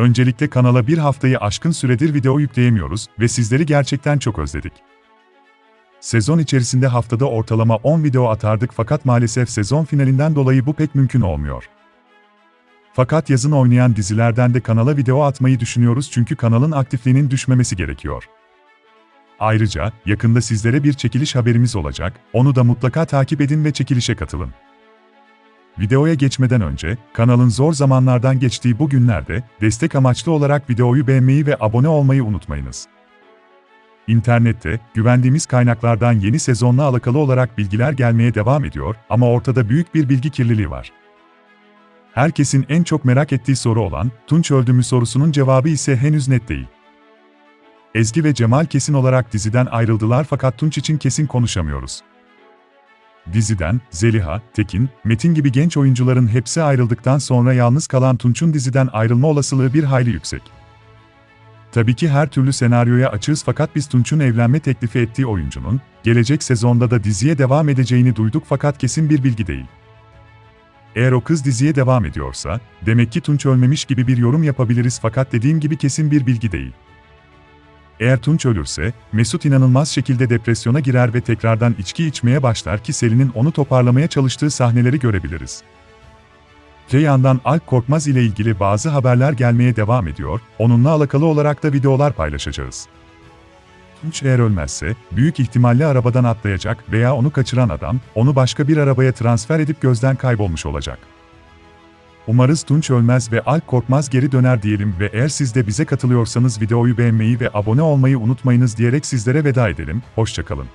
Öncelikle kanala bir haftayı aşkın süredir video yükleyemiyoruz ve sizleri gerçekten çok özledik. Sezon içerisinde haftada ortalama 10 video atardık fakat maalesef sezon finalinden dolayı bu pek mümkün olmuyor. Fakat yazın oynayan dizilerden de kanala video atmayı düşünüyoruz çünkü kanalın aktifliğinin düşmemesi gerekiyor. Ayrıca, yakında sizlere bir çekiliş haberimiz olacak, onu da mutlaka takip edin ve çekilişe katılın. Videoya geçmeden önce, kanalın zor zamanlardan geçtiği bu günlerde, destek amaçlı olarak videoyu beğenmeyi ve abone olmayı unutmayınız. İnternette, güvendiğimiz kaynaklardan yeni sezonla alakalı olarak bilgiler gelmeye devam ediyor ama ortada büyük bir bilgi kirliliği var. Herkesin en çok merak ettiği soru olan, Tunç öldü mü sorusunun cevabı ise henüz net değil. Ezgi ve Cemal kesin olarak diziden ayrıldılar fakat Tunç için kesin konuşamıyoruz. Diziden, Zeliha, Tekin, Metin gibi genç oyuncuların hepsi ayrıldıktan sonra yalnız kalan Tunç'un diziden ayrılma olasılığı bir hayli yüksek. Tabii ki her türlü senaryoya açığız fakat biz Tunç'un evlenme teklifi ettiği oyuncunun, gelecek sezonda da diziye devam edeceğini duyduk fakat kesin bir bilgi değil. Eğer o kız diziye devam ediyorsa, demek ki Tunç ölmemiş gibi bir yorum yapabiliriz fakat dediğim gibi kesin bir bilgi değil. Eğer Tunç ölürse, Mesut inanılmaz şekilde depresyona girer ve tekrardan içki içmeye başlar ki Selin'in onu toparlamaya çalıştığı sahneleri görebiliriz. Öte yandan Alp Korkmaz ile ilgili bazı haberler gelmeye devam ediyor, onunla alakalı olarak da videolar paylaşacağız. Tunç eğer ölmezse, büyük ihtimalle arabadan atlayacak veya onu kaçıran adam, onu başka bir arabaya transfer edip gözden kaybolmuş olacak. Umarız Tunç ölmez ve Alp Korkmaz geri döner diyelim ve eğer siz de bize katılıyorsanız videoyu beğenmeyi ve abone olmayı unutmayınız diyerek sizlere veda edelim, hoşçakalın.